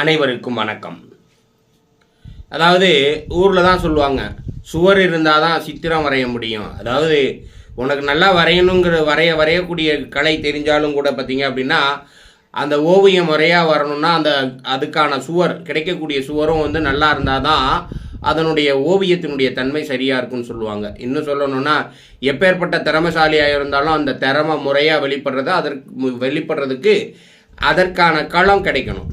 அனைவருக்கும் வணக்கம். அதாவது ஊரில் தான் சொல்லுவாங்க சுவர் இருந்தால் தான் சித்திரம் வரைய முடியும். அதாவது உனக்கு நல்லா வரையணுங்கிற வரைய வரையக்கூடிய கலை தெரிஞ்சாலும் கூட பார்த்தீங்க அப்படின்னா அந்த ஓவியம் முறையாக வரணும்னா அந்த அதுக்கான சுவர் கிடைக்கக்கூடிய சுவரும் வந்து நல்லா இருந்தால் தான் அதனுடைய ஓவியத்தினுடைய தன்மை சரியாக இருக்கும்னு சொல்லுவாங்க. இன்னும் சொல்லணும்னா எப்பேற்பட்ட திறமசாலியாக இருந்தாலும் அந்த திறமை முறையாக வெளிப்படுறத அதற்கு வெளிப்படுறதுக்கு அதற்கான களம் கிடைக்கணும்.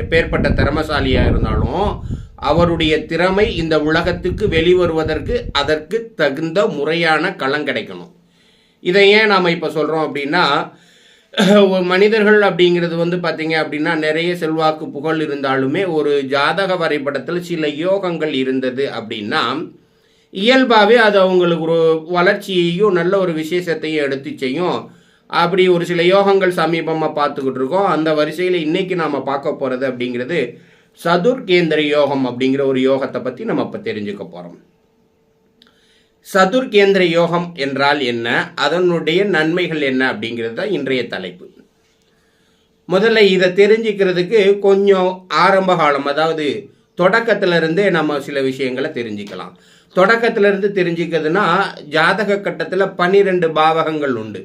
எப்பேற்பட்ட திறமசாலியாக இருந்தாலும் அவருடைய திறமை இந்த உலகத்துக்கு வெளிவருவதற்கு அதற்கு தகுந்த முறையான களம் கிடைக்கணும். இதை ஏன் நாம் இப்போ சொல்கிறோம் அப்படின்னா மனிதர்கள் அப்படிங்கிறது வந்து பார்த்தீங்க அப்படின்னா நிறைய செல்வாக்கு புகழ் இருந்தாலுமே ஒரு ஜாதக வரைபடத்தில் சில யோகங்கள் இருந்தது அப்படின்னா இயல்பாகவே அது அவங்களுக்கு ஒரு வளர்ச்சியையும் நல்ல ஒரு விசேஷத்தையும் எடுத்து செய்யும். அப்படி ஒரு சில யோகங்கள் சமீபமாக பார்த்துக்கிட்டு இருக்கோம் அந்த வரிசையில் இன்னைக்கு நாம் பார்க்க போகிறது அப்படிங்கிறது சதுர் கேந்திர யோகம் அப்படிங்கிற ஒரு யோகத்தை பற்றி நம்ம இப்போ தெரிஞ்சுக்க போகிறோம் சதுர் கேந்திர யோகம் என்றால் என்ன? அதனுடைய நன்மைகள் என்ன அப்படிங்கிறது தான் இன்றைய தலைப்பு. முதல்ல இதை தெரிஞ்சுக்கிறதுக்கு கொஞ்சம் ஆரம்ப காலம் அதாவது தொடக்கத்திலிருந்தே நம்ம சில விஷயங்களை தெரிஞ்சுக்கலாம். தொடக்கத்திலிருந்து தெரிஞ்சுக்கிறதுனா ஜாதக கட்டத்தில் பன்னிரெண்டு பாவகங்கள் உண்டு.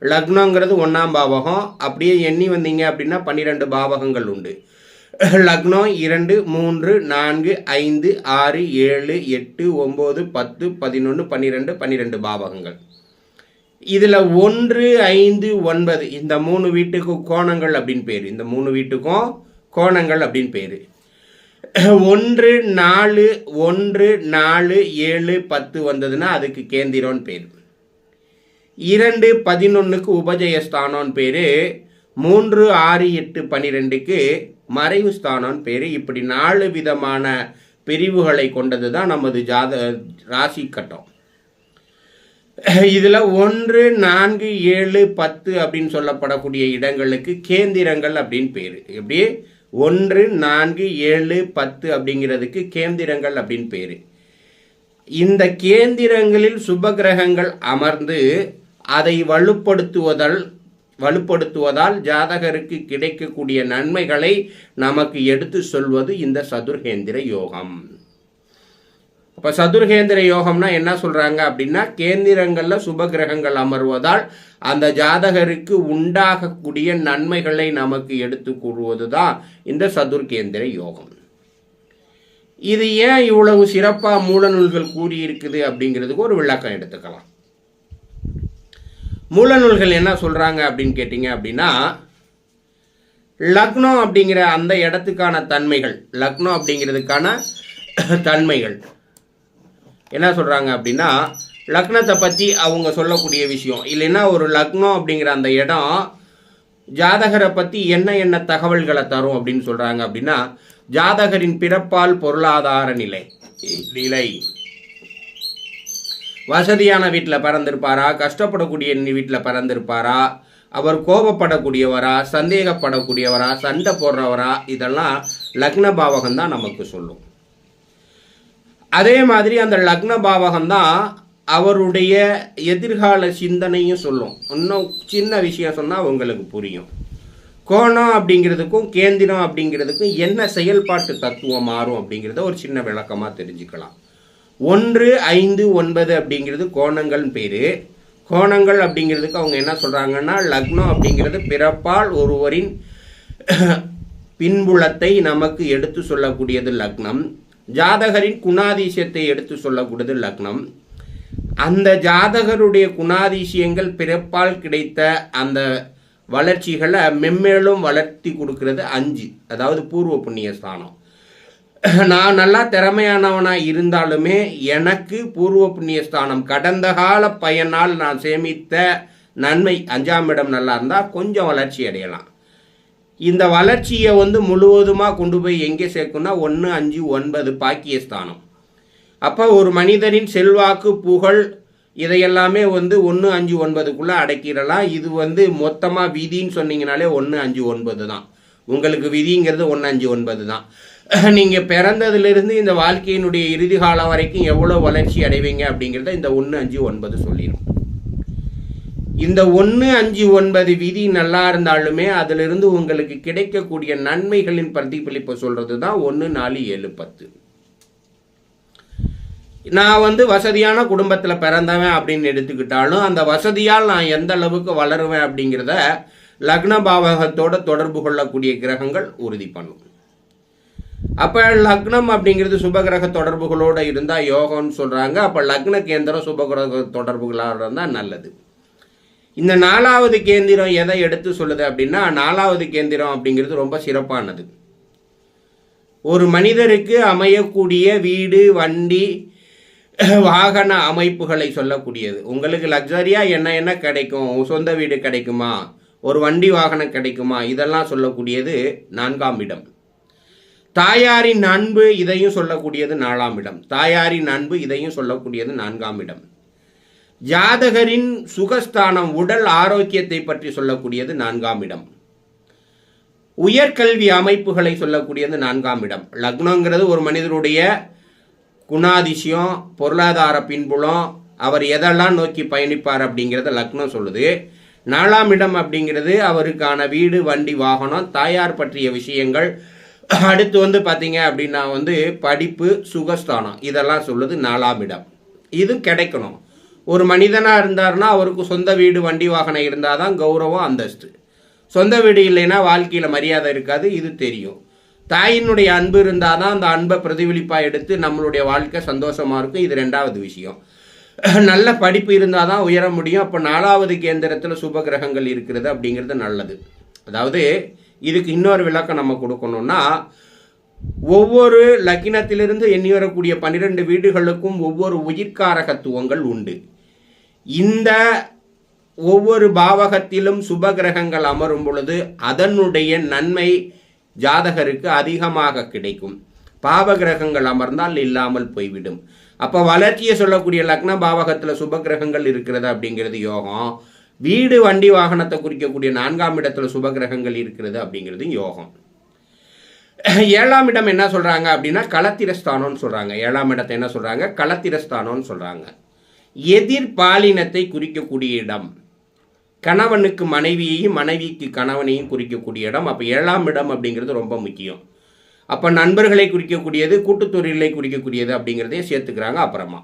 லக்னங்கிறது ஒன்றாம் பாவகம். அப்படியே எண்ணி வந்தீங்க அப்படின்னா பன்னிரெண்டு பாவகங்கள் உண்டு. லக்னம் இரண்டு மூன்று நான்கு ஐந்து ஆறு ஏழு எட்டு ஒம்பது பத்து பதினொன்று பன்னிரெண்டு பன்னிரெண்டு பாவகங்கள். இதில் ஒன்று ஐந்து ஒன்பது இந்த மூணு வீட்டுக்கும் கோணங்கள் அப்படின்னு பேர். இந்த மூணு வீட்டுக்கும் கோணங்கள் அப்படின்னு பேர். ஒன்று நாலு ஒன்று நாலு ஏழு பத்து வந்ததுன்னா அதுக்கு கேந்திரம்னு பேர். இரண்டு பதினொன்றுக்கு உபஜய ஸ்தானம்னு பேர் மூன்று ஆறு எட்டு பன்னிரெண்டுக்கு மறைவு ஸ்தானம்னு பேர். இப்படி நாலு விதமான பிரிவுகளை கொண்டது தான் நமது ஜாத ராசி கட்டம். இதில் ஒன்று நான்கு ஏழு பத்து அப்படின்னு சொல்லப்படக்கூடிய இடங்களுக்கு கேந்திரங்கள் அப்படின்னு பேர். எப்படி? ஒன்று நான்கு ஏழு பத்து அப்படிங்கிறதுக்கு கேந்திரங்கள் அப்படின்னு பேர். இந்த கேந்திரங்களில் சுபகிரகங்கள் அமர்ந்து அதை வலுப்படுத்துவதால் வலுப்படுத்துவதால் ஜாதகருக்கு கிடைக்கக்கூடிய நன்மைகளை நமக்கு எடுத்து சொல்வது இந்த சதுர்கேந்திர யோகம். அப்போ சதுர்கேந்திர யோகம்னா என்ன சொல்கிறாங்க அப்படின்னா கேந்திரங்களில் சுபகிரகங்கள் அமர்வதால் அந்த ஜாதகருக்கு உண்டாகக்கூடிய நன்மைகளை நமக்கு எடுத்து கூறுவது தான் இந்த சதுர்கேந்திர யோகம். இது ஏன் இவ்வளவு சிறப்பாக மூலநூல்கள் கூறியிருக்குது அப்படிங்கிறதுக்கு ஒரு விளக்கம் எடுத்துக்கலாம். மூலநூல்கள் என்ன சொல்கிறாங்க அப்படின்னு கேட்டிங்க அப்படின்னா லக்னோ அப்படிங்கிற அந்த இடத்துக்கான தன்மைகள் லக்னோ அப்படிங்கிறதுக்கான தன்மைகள். என்ன சொல்கிறாங்க அப்படின்னா லக்னத்தை பற்றி அவங்க சொல்லக்கூடிய விஷயம். இல்லைன்னா ஒரு லக்னோ அப்படிங்கிற அந்த இடம் ஜாதகரை பற்றி என்ன என்ன தகவல்களை தரும் அப்படின்னு சொல்கிறாங்க அப்படின்னா ஜாதகரின் பிறப்பால் பொருளாதார நிலை நிலை. வசதியான வீட்டில் பிறந்திருப்பாரா? கஷ்டப்படக்கூடிய வீட்டில் பிறந்திருப்பாரா? அவர் கோபப்படக்கூடியவரா? சந்தேகப்படக்கூடியவரா? சண்டை போடுறவரா? இதெல்லாம் லக்ன பாவகம் தான் நமக்கு சொல்லும். அதே மாதிரி அந்த லக்ன பாவகம் தான் அவருடைய எதிர்கால சிந்தனையும் சொல்லும். இன்னும் சின்ன விஷயம் சொன்னால் உங்களுக்கு புரியும். கோணம் அப்படிங்கிறதுக்கும் கேந்திரம் அப்படிங்கிறதுக்கும் என்ன செயல்பாட்டு தத்துவம் மாறும் அப்படிங்கிறத ஒரு சின்ன விளக்கமாக தெரிஞ்சுக்கலாம். ஒன்று ஐந்து ஒன்பது அப்படிங்கிறது கோணங்கள் பேர். கோணங்கள் அப்படிங்கிறதுக்கு அவங்க என்ன சொல்கிறாங்கன்னா லக்னம் அப்படிங்கிறது பிறப்பால் ஒருவரின் பின்புலத்தை நமக்கு எடுத்து சொல்லக்கூடியது லக்னம். ஜாதகரின் குணாதிசயத்தை எடுத்து சொல்லக்கூடியது லக்னம். அந்த ஜாதகருடைய குணாதிசயங்கள் பிறப்பால் கிடைத்த அந்த வளர்ச்சிகளை மென்மேலும் வளர்த்தி கொடுக்கறது அஞ்சு அதாவது பூர்வ புண்ணிய ஸ்தானம் நான் நல்லா திறமையானவனாக இருந்தாலுமே எனக்கு பூர்வ புண்ணிய ஸ்தானம் கடந்த கால பயனால் நான் சேமித்த நன்மை அஞ்சாம் இடம் நல்லா இருந்தால் கொஞ்சம் வளர்ச்சி அடையலாம். இந்த வளர்ச்சியை வந்து முழுவதுமாக கொண்டு போய் எங்கே சேர்க்கும்னா ஒன்று அஞ்சு ஒன்பது பாக்கியஸ்தானம். அப்போ ஒரு மனிதரின் செல்வாக்கு புகழ் இதையெல்லாமே வந்து ஒன்று அஞ்சு ஒன்பதுக்குள்ளே அடக்கிடலாம். இது வந்து மொத்தமாக விதின்னு சொன்னீங்கனாலே ஒன்று அஞ்சு ஒன்பது தான். உங்களுக்கு விதிங்கிறது ஒன்று அஞ்சு ஒன்பது தான். நீங்கள் பிறந்ததுலேருந்து இந்த வாழ்க்கையினுடைய இறுதி காலம் வரைக்கும் எவ்வளோ வளர்ச்சி அடைவீங்க அப்படிங்கிறத இந்த ஒன்று அஞ்சு ஒன்பது சொல்லிடும் இந்த ஒன்று அஞ்சு ஒன்பது விதி நல்லா இருந்தாலுமே அதிலிருந்து உங்களுக்கு கிடைக்கக்கூடிய நன்மைகளின் பிரதிபலிப்பை சொல்றது தான் ஒன்று நாலு ஏழு பத்து. நான் வந்து வசதியான குடும்பத்தில் பிறந்தவன் அப்படின்னு எடுத்துக்கிட்டாலும் அந்த வசதியால் நான் எந்த அளவுக்கு வளருவேன் அப்படிங்கிறத லக்ன பாவகத்தோட தொடர்பு கொள்ளக்கூடிய கிரகங்கள் உறுதி பண்ணும். அப்போ லக்னம் அப்படிங்கிறது சுபகிரக தொடர்புகளோடு இருந்தால் யோகம்னு சொல்கிறாங்க அப்போ லக்ன கேந்திரம் சுபகிரக தொடர்புகளாக இருந்தால் நல்லது. இந்த நாலாவது கேந்திரம் எதை எடுத்து சொல்லுது அப்படின்னா நாலாவது கேந்திரம் அப்படிங்கிறது ரொம்ப சிறப்பானது. ஒரு மனிதருக்கு அமையக்கூடிய வீடு வண்டி வாகன அமைப்புகளை சொல்லக்கூடியது. உங்களுக்கு லக்ஸரியாக என்ன என்ன கிடைக்கும்? சொந்த வீடு கிடைக்குமா? ஒரு வண்டி வாகனம் கிடைக்குமா? இதெல்லாம் சொல்லக்கூடியது நான்காம் இடம். தாயாரின் அன்பு இதையும் சொல்லக்கூடியது நாலாம் இடம். தாயாரின் அன்பு இதையும் சொல்லக்கூடியது நான்காம் இடம். ஜாதகரின் சுகஸ்தானம் உடல் ஆரோக்கியத்தை பற்றி சொல்லக்கூடியது நான்காம் இடம். உயர்கல்வி அமைப்புகளை சொல்லக்கூடியது நான்காம் இடம். லக்னங்கிறது ஒரு மனிதருடைய குணாதிசயம் பொருளாதார பின்புலம் அவர் எதெல்லாம் நோக்கி பயணிப்பார் அப்படிங்கிறத லக்னம் சொல்லுது. நாலாம் இடம் அப்படிங்கிறது அவருக்கான வீடு வண்டி வாகனம் தாயார் பற்றிய விஷயங்கள் அடுத்து வந்து பார்த்தீங்க அப்படின்னா வந்து படிப்பு சுகஸ்தானம். இதெல்லாம் சொல்லுது நாலாம் இடம். இது கிடைக்கணும். ஒரு மனிதனாக இருந்தார்னா அவருக்கு சொந்த வீடு வண்டி வாகனம் இருந்தால் தான் கௌரவம் அந்தஸ்து. சொந்த வீடு இல்லைன்னா வாழ்க்கையில் மரியாதை இருக்காது இது தெரியும். தாயினுடைய அன்பு இருந்தால் தான் அந்த அன்பை பிரதிபலிப்பாக எடுத்து நம்மளுடைய வாழ்க்கை சந்தோஷமாக இருக்கும். இது ரெண்டாவது விஷயம். நல்ல படிப்பு இருந்தால் தான் உயர முடியும். அப்போ நாலாவது கேந்திரத்தில் சுப கிரகங்கள் இருக்கிறது அப்படிங்கிறது நல்லது. அதாவது இதுக்கு இன்னொரு விளக்கம் நம்ம கொடுக்கணும்னா ஒவ்வொரு லக்கினத்திலிருந்து எண்ணி வரக்கூடிய பன்னிரெண்டு வீடுகளுக்கும் ஒவ்வொரு உயிர்காரகத்துவங்கள் உண்டு. இந்த ஒவ்வொரு பாவகத்திலும் சுப கிரகங்கள் அமரும் பொழுது அதனுடைய நன்மை ஜாதகருக்கு அதிகமாக கிடைக்கும். பாவ கிரகங்கள் அமர்ந்தால் இல்லாமல் போய்விடும். அப்போ வளர்ச்சியை சொல்லக்கூடிய லக்ன பாவகத்தில் சுப கிரகங்கள் இருக்கிறது அப்படிங்கிறது யோகம். வீடு வண்டி வாகனத்தை குறிக்கக்கூடிய நான்காம் இடத்துல சுப கிரகங்கள் இருக்கிறது அப்படிங்கிறது யோகம். ஏழாம் இடம் என்ன சொல்கிறாங்க அப்படின்னா களத்திரஸ்தானம்னு சொல்கிறாங்க ஏழாம் இடத்தை என்ன சொல்கிறாங்க களத்திரஸ்தானம்னு சொல்கிறாங்க எதிர் பாலினத்தை குறிக்கக்கூடிய இடம். கணவனுக்கு மனைவியையும் மனைவிக்கு கணவனையும் குறிக்கக்கூடிய இடம். அப்போ ஏழாம் இடம் அப்படிங்கிறது ரொம்ப முக்கியம். அப்போ நண்பர்களை குறிக்கக்கூடியது கூட்டுத்தொழிலை குறிக்கக்கூடியது அப்படிங்கிறதையும் சேர்த்துக்கிறாங்க அப்புறமா.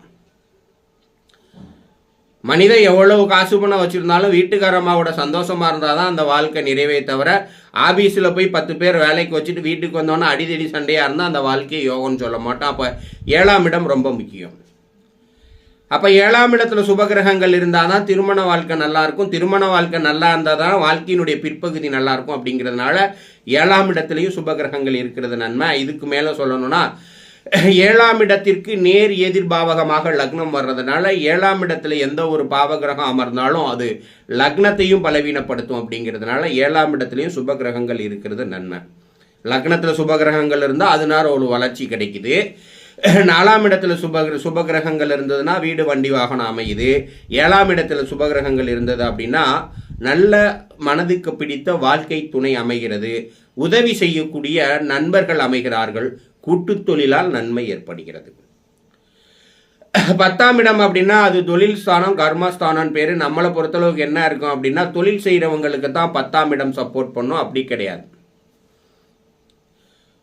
மனிதன் எவ்வளவு காசு பணம் வச்சுருந்தாலும் வீட்டுக்காரம்மாவோட சந்தோஷமாக இருந்தால் தான் அந்த வாழ்க்கை நிறைவே தவிர ஆஃபீஸில் போய் பத்து பேர் வேலைக்கு வச்சுட்டு வீட்டுக்கு வந்தோன்னே அடிதடி சண்டையாக இருந்தால் அந்த வாழ்க்கையை யோகம்னு சொல்ல மாட்டோம். அப்போ ஏழாம் இடம் ரொம்ப முக்கியம். அப்போ ஏழாம் இடத்துல சுபகிரகங்கள் இருந்தால் தான் திருமண வாழ்க்கை நல்லாயிருக்கும் திருமண வாழ்க்கை நல்லா இருந்தால் தான் வாழ்க்கையினுடைய பிற்பகுதி நல்லாயிருக்கும் அப்படிங்கிறதுனால ஏழாம் இடத்துலையும் சுபகிரகங்கள் இருக்கிறது நன்மை. இதுக்கு மேலே சொல்லணும்னா ஏழாம் இடத்திற்கு நேர் எதிர்பாவகமாக லக்னம் வர்றதுனால ஏழாம் இடத்துல எந்த ஒரு பாவகிரகம் அமர்ந்தாலும் அது லக்னத்தையும் பலவீனப்படுத்தும் அப்படிங்கிறதுனால ஏழாம் இடத்துலையும் சுபகிரகங்கள் இருக்கிறது நன்மை. லக்னத்தில் சுபகிரகங்கள் இருந்தால் அதனால ஒரு வளர்ச்சி கிடைக்குது. நாலாம் இடத்துல சுப சுபகிரகங்கள் இருந்ததுன்னா வீடு வண்டி வாகனம் அமையுது. ஏழாம் இடத்துல சுபகிரகங்கள் இருந்தது அப்படின்னா நல்ல மனதுக்கு பிடித்த வாழ்க்கை துணை அமைகிறது. உதவி செய்யக்கூடிய நண்பர்கள் அமைகிறார்கள். கூட்டுத் தொழிலால் நன்மை ஏற்படுகிறது. பத்தாம் இடம் அப்படின்னா அது தொழில் ஸ்தானம் கர்மஸ்தானம் பேர். நம்மளை பொறுத்தளவுக்கு என்ன இருக்கும் அப்படின்னா தொழில் செய்கிறவங்களுக்கு தான் பத்தாம் இடம் சப்போர்ட் பண்ணும். அப்படி கிடையாது.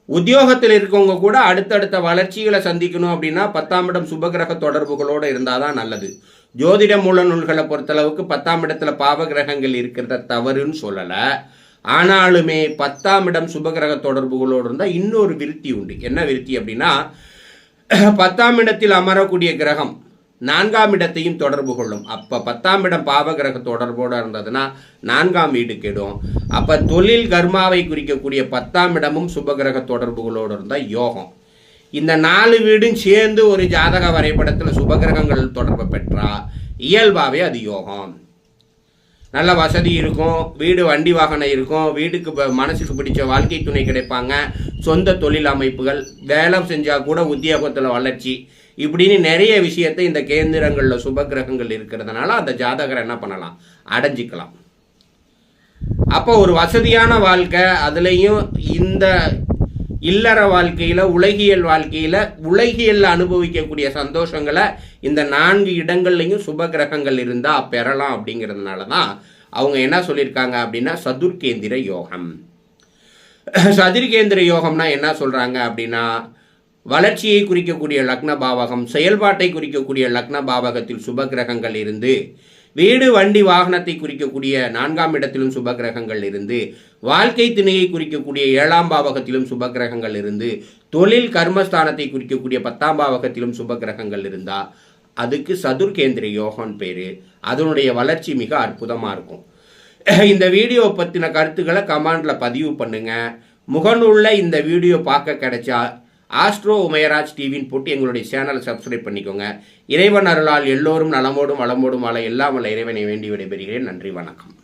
உத்தியோகத்தில் இருக்கவங்க கூட அடுத்தடுத்த வளர்ச்சிகளை சந்திக்கணும் அப்படின்னா பத்தாம் இடம் சுபகிரக தொடர்புகளோடு இருந்தால் தான் நல்லது. ஜோதிட மூல நூல்களை பொறுத்தளவுக்கு பத்தாம் இடத்துல பாவ கிரகங்கள் இருக்கிறத தவறுன்னு சொல்லலை. ஆனாலுமே பத்தாம் இடம் சுபகிரக தொடர்புகளோடு இருந்தால் இன்னொரு விருத்தி உண்டு. என்ன விருத்தி அப்படின்னா பத்தாம் இடத்தில் அமரக்கூடிய கிரகம் நான்காம் இடத்தையும் தொடர்பு கொள்ளும். அப்போ பத்தாம் இடம் பாவகிரக தொடர்போடு இருந்ததுன்னா நான்காம் வீடு கெடும். அப்போ தொழில் கர்மாவை குறிக்கக்கூடிய பத்தாம் இடமும் சுபகிரக தொடர்புகளோடு இருந்தால் யோகம். இந்த நாலு வீடும் சேர்ந்து ஒரு ஜாதக வரைபடத்தில் சுபகிரகங்கள் தொடர்பு பெற்றா இயல்பாகவே அது யோகம். நல்ல வசதி இருக்கும் வீடு வண்டி வாகனம் இருக்கும் வீட்டுக்கு மனசுக்கு பிடிச்ச வாழ்க்கை துணை கிடைப்பாங்க சொந்த தொழில் அமைப்புகள் வேலை செஞ்சால் கூட உத்தியோகத்தில் வளர்ச்சி. இப்படின்னு நிறைய விஷயத்தை இந்த கேந்திரங்களில் சுபகிரகங்கள் இருக்கிறதுனால அந்த ஜாதகரை என்ன பண்ணலாம்? அடைஞ்சிக்கலாம். அப்போ ஒரு வசதியான வாழ்க்கை அதுலேயும் இந்த இல்லற வாழ்க்கையில் உலகியல் வாழ்க்கையில் உலகியலில் அனுபவிக்கக்கூடிய சந்தோஷங்களை இந்த நான்கு இடங்கள்லையும் சுப கிரகங்கள் இருந்தால் பெறலாம் அப்படிங்கிறதுனால தான் அவங்க என்ன சொல்லியிருக்காங்க அப்படின்னா சதுர்கேந்திர யோகம். சதுர்கேந்திர யோகம்னா என்ன சொல்கிறாங்க அப்படின்னா வளர்ச்சியை குறிக்கக்கூடிய லக்ன பாவகம் செயல்பாட்டை குறிக்கக்கூடிய லக்ன பாவகத்தில் சுப கிரகங்கள் இருந்து வீடு வண்டி வாகனத்தை குறிக்கக்கூடிய நான்காம் இடத்திலும் சுப கிரகங்கள் இருந்து வாழ்க்கை திணையை குறிக்கக்கூடிய ஏழாம் பாவகத்திலும் சுப கிரகங்கள் இருந்து தொழில் கர்மஸ்தானத்தை குறிக்கக்கூடிய பத்தாம் பாவகத்திலும் சுப கிரகங்கள் இருந்தா அதுக்கு சதுர்கேந்திர யோகன் பேரு. அதனுடைய வளர்ச்சி மிக அற்புதமாக இருக்கும். இந்த வீடியோ பற்றின கருத்துக்களை கமாண்டில் பதிவு பண்ணுங்கள் முகநூலில் இந்த வீடியோ பார்க்க கிடைச்சா ஆஸ்ட்ரோ உமயராஜ் டிவின்னு போட்டு எங்களுடைய சேனலை சப்ஸ்கிரைப் பண்ணிக்கோங்க. இறைவன் அருளால் எல்லோரும் நலமோடும் வளமோடும் வாழ எல்லாம் வல்ல இறைவனை வேண்டி விடைபெறுகிறேன். நன்றி வணக்கம்.